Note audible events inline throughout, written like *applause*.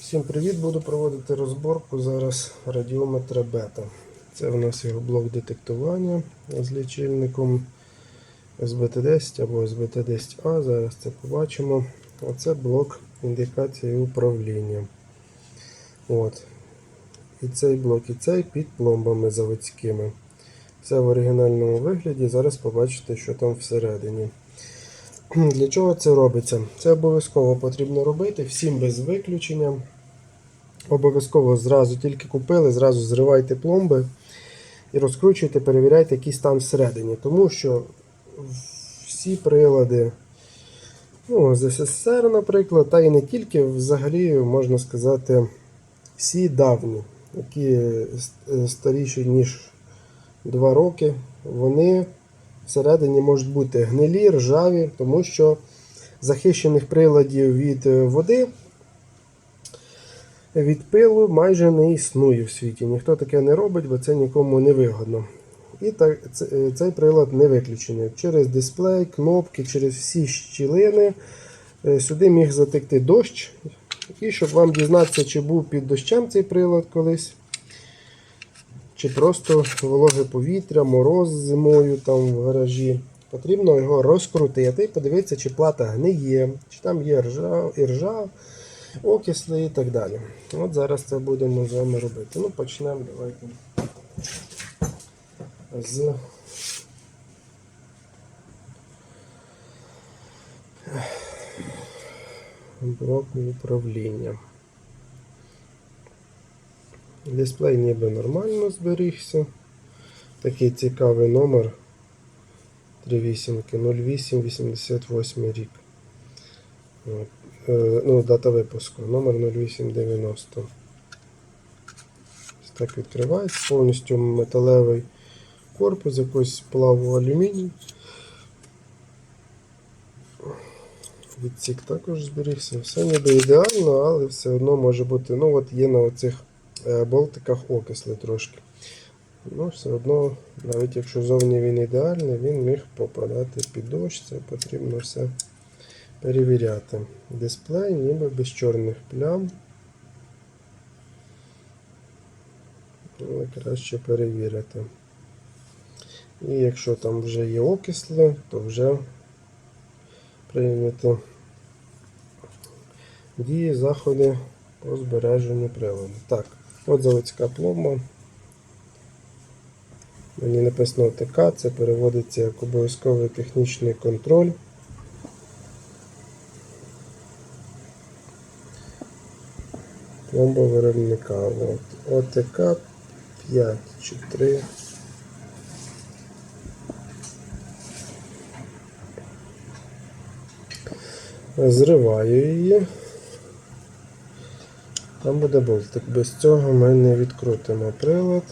Всім привіт! Буду проводити розборку зараз радіометра бета. Це у нас його блок детектування з лічильником SBT10 або SBT10A. Зараз це побачимо. Оце блок індикації управління. От. І цей блок, і цей під пломбами заводськими. Це в оригінальному вигляді. Зараз побачите, що там всередині. Для чого це робиться? Це обов'язково потрібно робити всім без виключення. Обов'язково зразу тільки купили, зразу зривайте пломби і розкручуйте, перевіряйте, який стан всередині. Тому що всі прилади ну, з СССР, наприклад, та і не тільки, взагалі, можна сказати, всі давні, які старіші, ніж 2 роки, вони всередині можуть бути гнилі, ржаві, тому що захищених приладів від води, від пилу майже не існує в світі. Ніхто таке не робить, бо це нікому не вигодно. І так, цей прилад не виключений. Через дисплей, кнопки, через всі щілини сюди міг затекти дощ. І щоб вам дізнатися, чи був під дощем цей прилад колись, чи просто вологе повітря, мороз зимою там в гаражі. Потрібно його розкрутити і подивитися, чи плата гниє, чи там є ржа, іржа, окисли і так далі. От зараз це будемо з вами робити. Ну, почнемо давайте з блоку управління. Дисплей ніби нормально зберігся. Такий цікавий номер 38 0888 рік. Е, ну, дата випуску. Номер 0890. Ось так відкривається. Повністю металевий корпус, якийсь сплаву алюміній. Відсік також зберігся. Все ніби ідеально, але все одно може бути. Ну, от є на оцих болтиках окисли трошки. Ну, все одно, навіть якщо зовні він ідеальний, він міг попадати під дощ, це потрібно все перевіряти. Дисплей ніби без чорних плям. Але краще перевірити. І якщо там вже є окисли, то вже прийняти дії, заходи по збереженню приладу. Так, от заводська пломба. Мені написано ОТК, це переводиться як обов'язковий технічний контроль. Пломба виробника. От. ОТК 5 чи 3. Зриваю її. Там буде болтик. Без цього ми не відкрутимо прилад.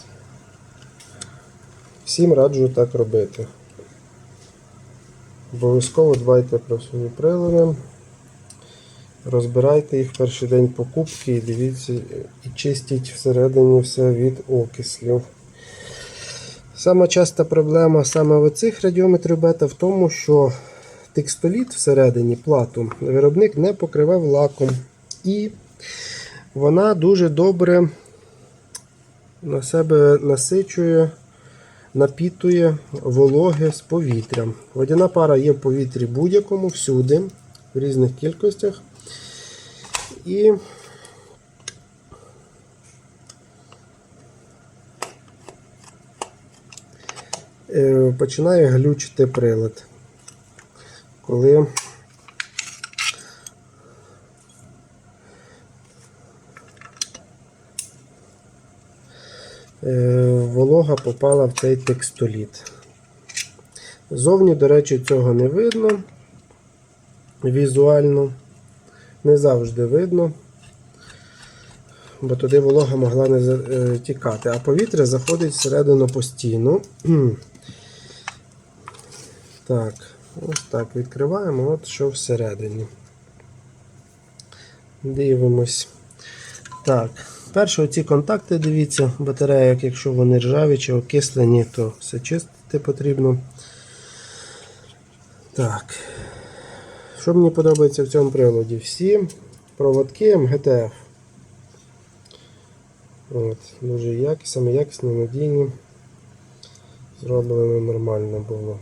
Всім раджу так робити. Обов'язково дбайте про свої прилади. Розбирайте їх перший день покупки і дивіться і чистіть всередині все від окислів. Сама часта проблема саме в цих радіометрів бета в тому, що текстоліт всередині плату виробник не покривав лаком. І вона дуже добре на себе насичує, напітує вологе з повітрям. Водяна пара є в повітрі будь-якому, всюди, в різних кількостях. І е, починає глючити прилад. Коли волога попала в цей текстоліт. Зовні, до речі, цього не видно візуально не завжди видно, бо туди волога могла не е, тікати, а повітря заходить всередину постійно. *clears throat* Так, ось так відкриваємо, от що всередині. Дивимось. Так, перше оці контакти, дивіться, батарея, якщо вони ржаві чи окислені, то все чистити потрібно. Так. Що мені подобається в цьому приладі? Всі проводки МГТФ. От, дуже якісні, якісні, надійні. Зроблено нормально було.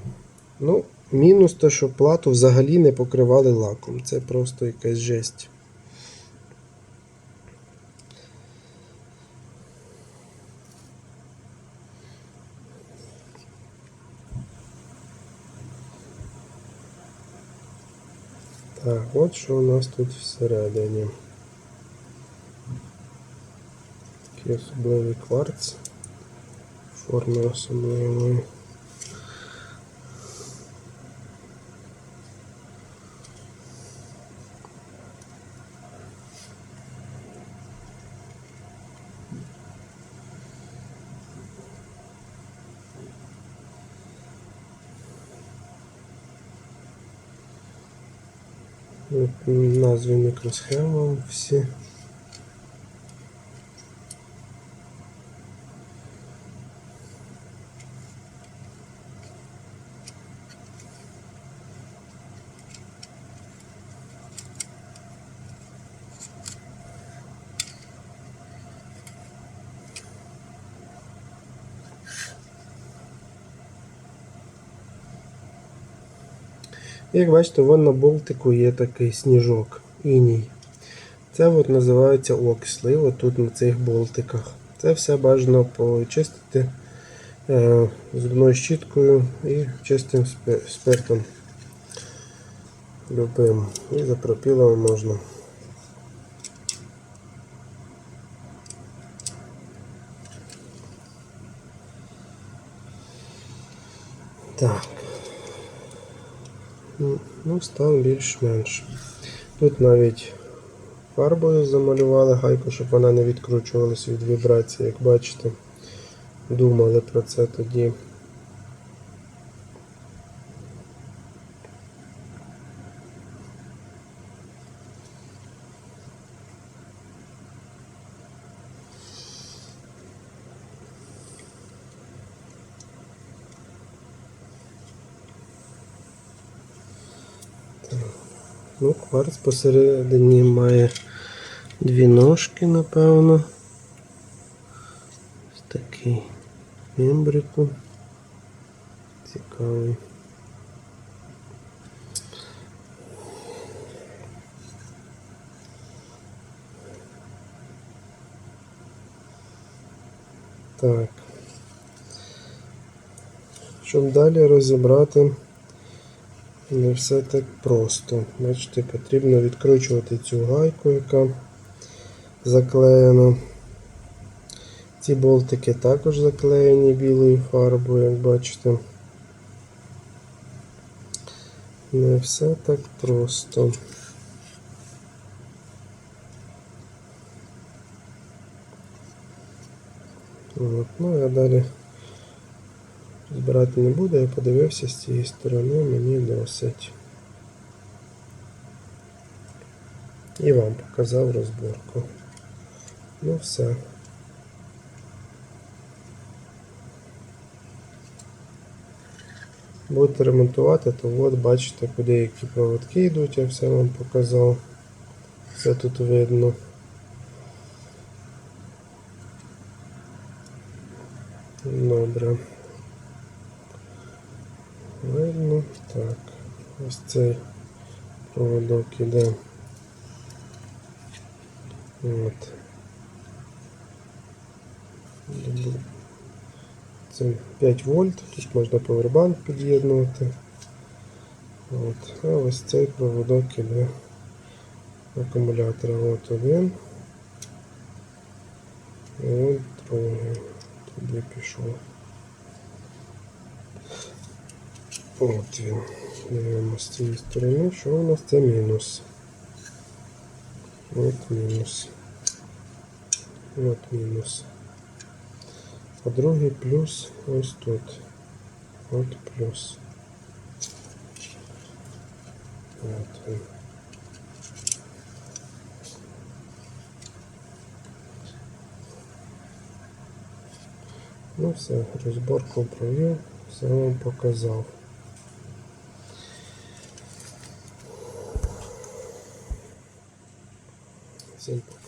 Ну, мінус те, що плату взагалі не покривали лаком. Це просто якась жесть. Так, от що у нас тут всередині. Такий особливий кварц. Форми особливої. От Назви мікросхеми всі. Як бачите, вон на болтику є такий сніжок, іній. Це от називається окисли, от тут на цих болтиках. Це все бажано почистити е, зубною щіткою і чистим спи- спиртом. Любим. І за пропілом можна. Так. Ну, стан більш-менш. Тут навіть фарбою замалювали гайку, щоб вона не відкручувалась від вібрації, як бачите. Думали про це тоді. Ну, кварц посередині має дві ножки, напевно. Ось такий мембрику. Цікавий. Так. Щоб далі розібрати не все так просто. Бачите, потрібно відкручувати цю гайку, яка заклеєна. Ці болтики також заклеєні білою фарбою, як бачите. Не все так просто. От, ну я далі збирати не буду, я подивився з цієї сторони, мені досить. І вам показав розборку. Ну все. Будете ремонтувати, то от бачите, куди які проводки йдуть, я все вам показав. Все тут видно. Добре. Видно. Так. Ось цей проводок іде. От. Це 5 вольт, тут можна повербанк під'єднувати. От. А ось цей проводок іде акумулятора. От один. І от другий. Туди пішов. От він. Дивимося з цієї сторони, що у нас це мінус. От мінус. От мінус. А другий плюс ось тут. От плюс. От він. Ну все, розборку провів, все вам показав. Всім пока.